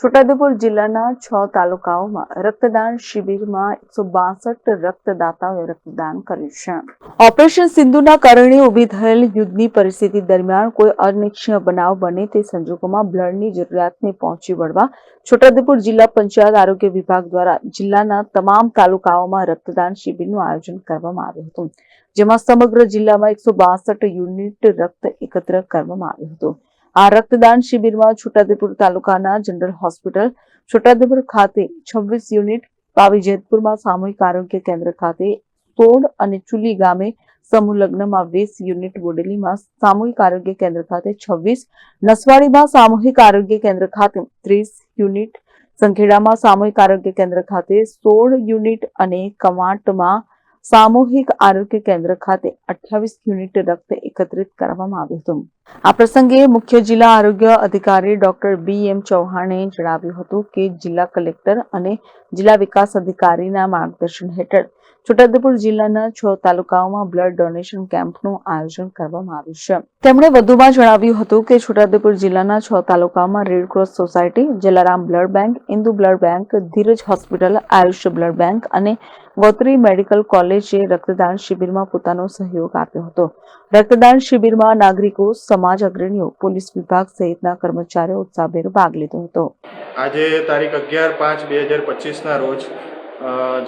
છોટાઉદેપુર જિલ્લાના છ તાલુકાઓમાં રક્તદાન શિબિરમાં એકસો બાસઠ રક્તદાતાઓએ રક્તદાન કર્યું છે. ઓપરેશન સિંધુના કારણે ઊભી થયેલ યુદ્ધની પરિસ્થિતિ દરમિયાન કોઈ અનિચ્છનીય બનાવ બને તે સંજોગોમાં બ્લડની જરૂરિયાતને પહોંચી વળવા છોટાઉદેપુર જિલ્લા પંચાયત આરોગ્ય વિભાગ દ્વારા જિલ્લાના તમામ તાલુકાઓમાં રક્તદાન શિબિરનું આયોજન કરવામાં આવ્યું હતું, જેમાં સમગ્ર જિલ્લામાં એકસો યુનિટ રક્ત એકત્ર કરવામાં આવ્યું હતું. આ રક્તદાન શિબિરમાં છોટાદેપુર તાલુકાના જનરલ હોસ્પિટલ છોટાદેપુર ખાતે છવ્વીસ યુનિટ, પાવી જેતપુરમાં સામૂહિક આરોગ્ય કેન્દ્ર ખાતે સોળ અને ચુલી ગામે સમૂહ લગ્નમાં વીસ યુનિટ બોડેલીમાં સામૂહિક આરોગ્ય કેન્દ્ર ખાતે છવ્વીસ, નસવાડીમાં સામૂહિક આરોગ્ય કેન્દ્ર ખાતે ત્રીસ યુનિટ, સંખેડામાં સામૂહિક આરોગ્ય કેન્દ્ર ખાતે સોળ યુનિટ અને કવાંટમાં સામૂહિક આરોગ્ય કેન્દ્ર ખાતે અઠ્યાવીસ યુનિટ રક્ત એકત્રિત કરવામાં આવ્યું હતું. આ પ્રસંગે મુખ્ય જિલ્લા આરોગ્ય અધિકારી ડોક્ટર બી એમ ચૌહાણે જણાવ્યું હતું કે જિલ્લા કલેક્ટર અને જિલ્લા વિકાસ અધિકારીના માર્ગદર્શન હેઠળ છોટાઉદેપુર જિલ્લાના છ તાલુકાઓમાં બ્લડ ડોનેશન કેમ્પનું આયોજન કરવામાં આવ્યું છે. તેમણે વધુમાં જણાવ્યું હતું કે છોટાઉદેપુર જિલ્લાના છ તાલુકાઓમાં Red Cross society, Jalaram blood bank, Indu blood bank, Dhiraj hospital Ayushya blood bank અને ગોત્રી મેડિકલ કોલેજે રક્તદાન શિબિરમાં પોતાનો સહયોગ આપ્યો હતો. રક્તદાન શિબિરમાં નાગરિકો સમાજ અગ્રણીઓ પોલીસ વિભાગ સહિતના કર્મચારીઓ ઉત્સાહભેર ભાગ લીધો હતો. આજે તારીખ અગિયાર પાંચ બે હજાર પચીસના રોજ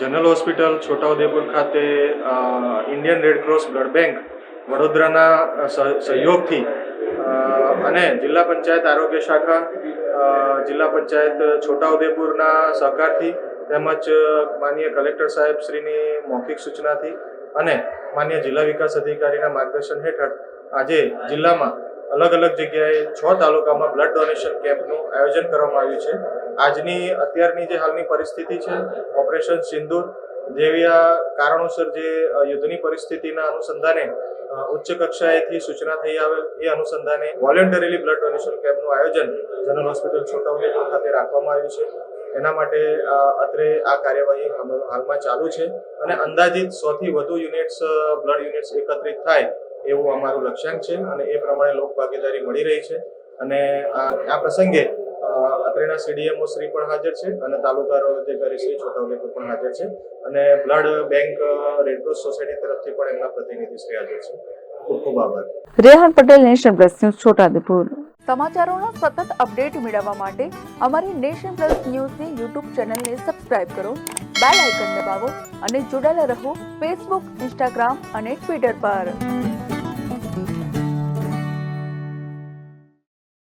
જનરલ હોસ્પિટલ છોટાઉદેપુર ખાતે ઇન્ડિયન રેડક્રોસ બ્લડ બેંક વડોદરાના સહયોગથી અને જિલ્લા પંચાયત આરોગ્ય શાખા જિલ્લા પંચાયત છોટાઉદેપુરના સહકારથી તેમજ માનનીય કલેક્ટર સાહેબ શ્રીની મૌખિક સૂચનાથી અને માન્ય જિલ્લા વિકાસ અધિકારીના માર્ગદર્શન હેઠળ આજે જિલ્લામાં અલગ અલગ જગ્યાએ છ તાલુકામાં બ્લડ ડોનેશન કેમ્પનું આયોજન કરવામાં આવ્યું છે. આજની અત્યારની જે હાલની પરિસ્થિતિ છે, ઓપરેશન સિંદૂર જેવી આ કારણોસર જે યુદ્ધની પરિસ્થિતિના અનુસંધાને ઉચ્ચ કક્ષાએથી સૂચના થઈ આવેલ એ અનુસંધાને વોલેન્ટરીલી બ્લડ ડોનેશન કેમ્પનું આયોજન જનરલ હોસ્પિટલ છોટાઉદેપુર ખાતે રાખવામાં આવ્યું છે. એના માટે અત્રે આ કાર્યવાહી હાલ- હાલમાં ચાલુ છે અને અંદાજિત સોથી વધુ યુનિટ્સ બ્લડ યુનિટ્સ એકત્રિત થાય એવું અમારું લક્ષ્યાંક છે અને એ પ્રમાણે લોક ભાગીદારી મળી રહી છે. અને આ આ પ્રસંગે અત્રેના સીડીએમઓ શ્રી પણ હાજર છે અને તાલુકા અધિકારી શ્રી છોટાઉદેપુર પણ હાજર છે. અને બ્લડ બેંક રેડક્રોસ સોસાયટી તરફથી પણ એમના પ્રતિનિધિ શ્રી હાજર છે. ખૂબ ખૂબ આભાર. Rehan Patel national press news Chhotaudepur સમાચારોના સતત અપડેટ મેળવવા માટે અમારી નેશન પ્લસ ન્યૂઝની યુટ્યુબ ચેનલને સબસ્ક્રાઇબ કરો બેલ આઇકન દબાવો અને જોડાયેલા રહો ફેસબુક ઇન્સ્ટાગ્રામ અને ટ્વિટર પર.